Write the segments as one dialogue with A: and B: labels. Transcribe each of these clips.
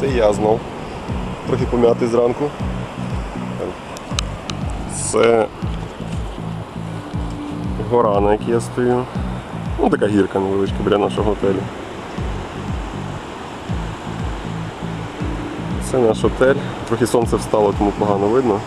A: Це я знов. Трохи пом'ятий зранку. Це гора, на якій я стою. Ну, така гірка невеличка біля нашого готелю. Це наш готель. Трохи сонце встало, тому погано видно.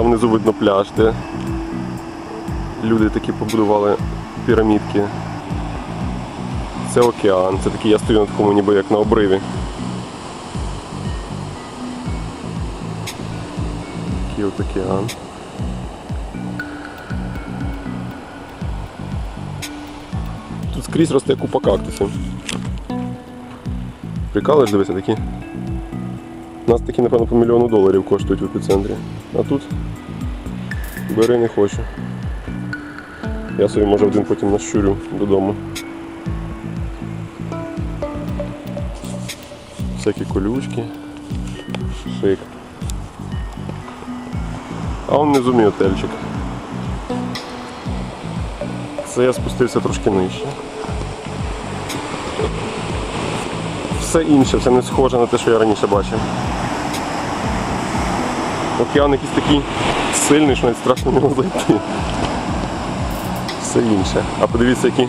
A: Там внизу видно пляж, де люди такі побудували пірамідки. Це океан, це такий я стою на такому ніби як на обриві. Такий от океан. Тут скрізь росте купа кактусів. Прикалуєш, дивися такі. У нас такі, напевно, по мільйону доларів коштують в епіцентрі. А тут бери не хочу. Я собі може один потім нащурю додому. Всякі колючки. Шик. А он внизу мій отельчик. Це я спустився трошки нижче. Все інше, все не схоже на те, що я раніше бачив. Океан якийсь такий сильний, що навіть страшно в нього зайти. Все інше. А подивіться, який,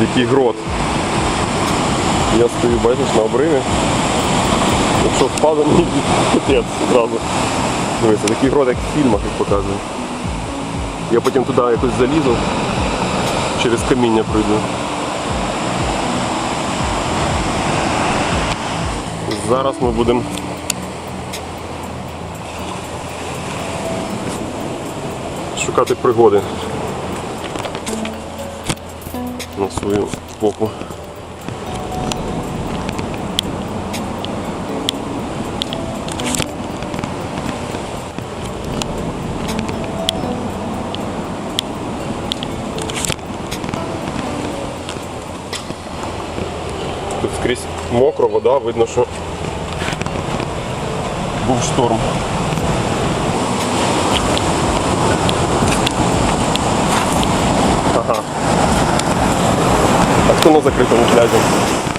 A: який грот. Я стою, бачиш, на обриві. Якщо впаде, мені капець одразу. Дивіться, такий грот, як в фільмах їх показують. Я потім туди якось залізу, через каміння пройду. Зараз ми будемо шукати пригоди на свою попу. Тут скрізь мокро, вода, видно, що був шторм. Ага. А хто на закритому пляжі?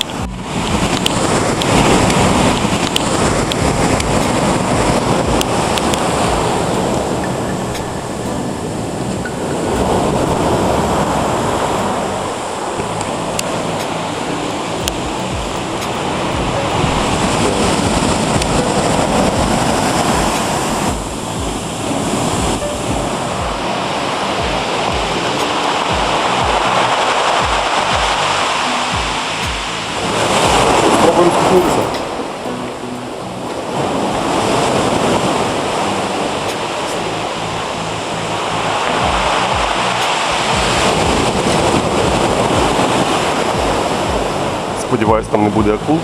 A: Спуститися. Сподіваюсь, там не буде акул.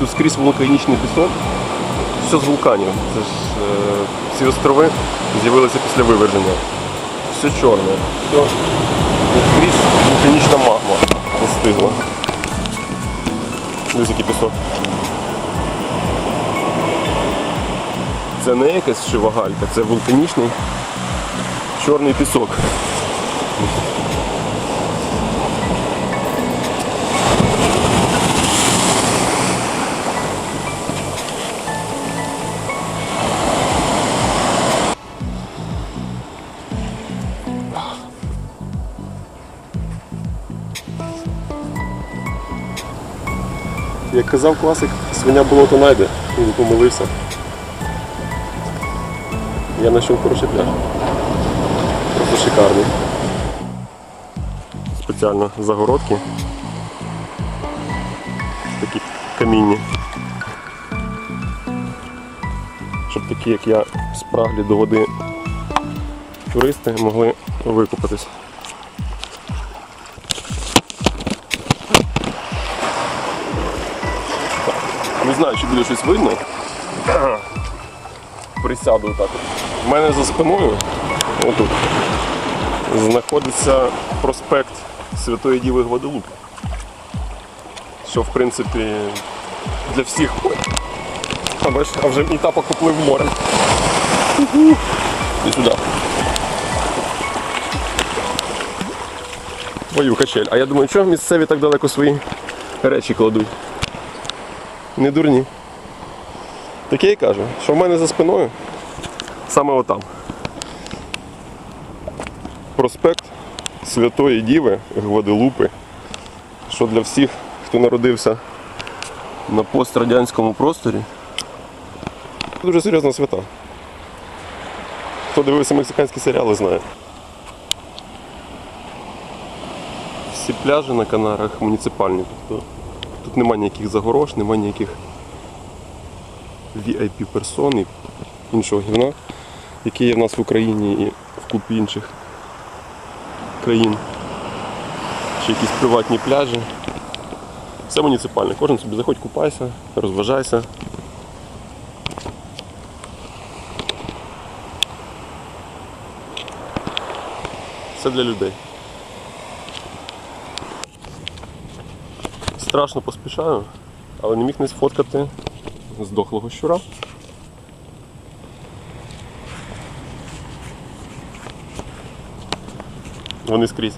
A: Тут скрізь вулканічний пісок. Все з вулканів. Це ж е, ці острови з'явилися після виверження. Все чорне. Все скрізь вулканічна магма застигла. Дивись, який пісок. Це не якась шивагалька, це вулканічний чорний пісок. Як казав класик, свиня болото найде, він помилився. Я знайшов хороший пляж. Просто шикарний. Спеціально загородки. Такі камінні. Щоб такі, як я, спраглі до води туристи могли викупатись. Не знаю, чи буде щось видно. Присяду так. У мене за спиною, отут, знаходиться проспект Святої Діви Гваделупи. Що, в принципі, для всіх. Ой. А, вже мій тапок поплив в море. І сюди. Твою качель. А я думаю, чого місцеві так далеко свої речі кладуть? Не дурні. Так я і кажу, що в мене за спиною саме отам. Проспект Святої Діви Гваделупи, що для всіх, хто народився на пострадянському просторі, дуже серйозна свята. Хто дивився мексиканські серіали, знає. Всі пляжі на Канарах муніципальні. Тобто тут немає ніяких загорож, немає ніяких VIP персон і іншого гівна, які є в нас в Україні і в купі інших країн. Чи якісь приватні пляжі. Все муніципальне. Кожен собі заходь, купайся, розважайся. Все для людей. Страшно поспішаю, але не міг не сфоткати здохлого щура. Вони скрізь.